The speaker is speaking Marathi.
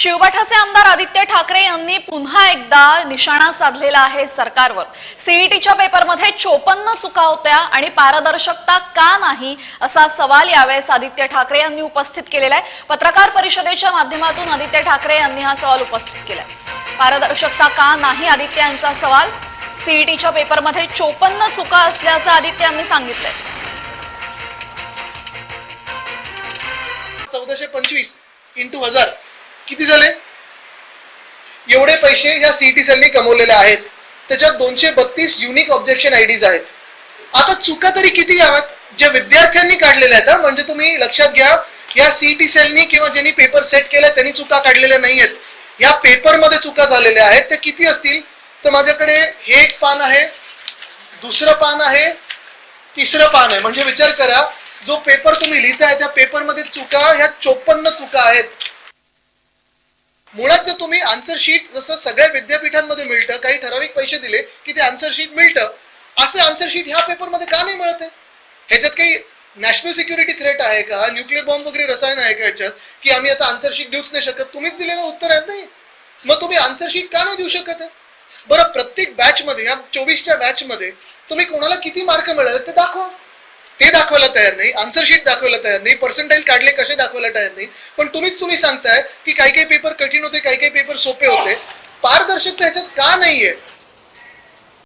शिवबाठाचे आमदार आदित्य ठाकरे यांनी पुन्हा एकदा निशाणा साधलेला आहे सरकारवर. सीईटीच्या पेपरमध्ये चोपन्न चुका होत्या आणि पारदर्शकता का नाही असा सवाल यावेळेस आदित्य ठाकरे यांनी उपस्थित केलेला आहे. पत्रकार परिषदेच्या माध्यमातून आदित्य ठाकरे यांनी हा सवाल उपस्थित केला पारदर्शकता का नाही आदित्य यांचा सवाल? सीईटीच्या पेपरमध्ये चोपन्न चुका असल्याचं आदित्य यांनी सांगितलंय. चौदाशे पंचवीस इंटू हजार. किती झाले? एवढे पैसे ह्या सीईटी सेलनी कमवलेले आहेत. त्याच्यात दोनशे बत्तीस युनिक ऑब्जेक्शन आयडीज आहेत. आता चुका तरी किती याव्यात? जे विद्यार्थ्यांनी काढलेल्या आहेत म्हणजे तुम्ही लक्षात घ्या या सीईटी सेलनी किंवा ज्यांनी पेपर सेट केला त्यांनी चुका काढलेल्या नाही आहेत या पेपरमध्ये चुका झालेल्या आहेत ते किती असतील? तर माझ्याकडे हे एक पान आहे दुसरं पान आहे तिसरं पान आहे. म्हणजे विचार करा जो पेपर तुम्ही लिहिताय त्या पेपरमध्ये चुका ह्या चोपन्न चुका आहेत. मुळात जर तुम्ही आन्सर शीट जसं सगळ्या विद्यापीठांमध्ये मिळतं काही ठराविक पैसे दिले की ते आन्सर शीट मिळतं असं आन्सर शीट ह्या पेपरमध्ये का नाही मिळत आहे? ह्याच्यात काही नॅशनल सिक्युरिटी थ्रेट आहे का? न्यूक्लिअर बॉम्ब वगैरे रसायन आहे का ह्याच्यात? की आम्ही आता आन्सर शीट देऊच नाही शकत? तुम्हीच दिलेलं उत्तर आहे नाही मग तुम्ही आन्सर शीट का नाही देऊ शकत? आहे बरं प्रत्येक बॅच मध्ये या चोवीसच्या बॅचमध्ये तुम्ही कोणाला किती मार्क मिळाले ते दाखवा. दाखवायला तयार नाही आन्सर शीट दाखवायला तयार नाही पर्सेंटाईल काढले कसे दाखवायला तयार नाही. पण तुम्हीच तुम्ही सांगताय की काही काही पेपर कठीण होते काही काही पेपर सोपे होते. पारदर्शकता ह्याच्यात का नाहीये?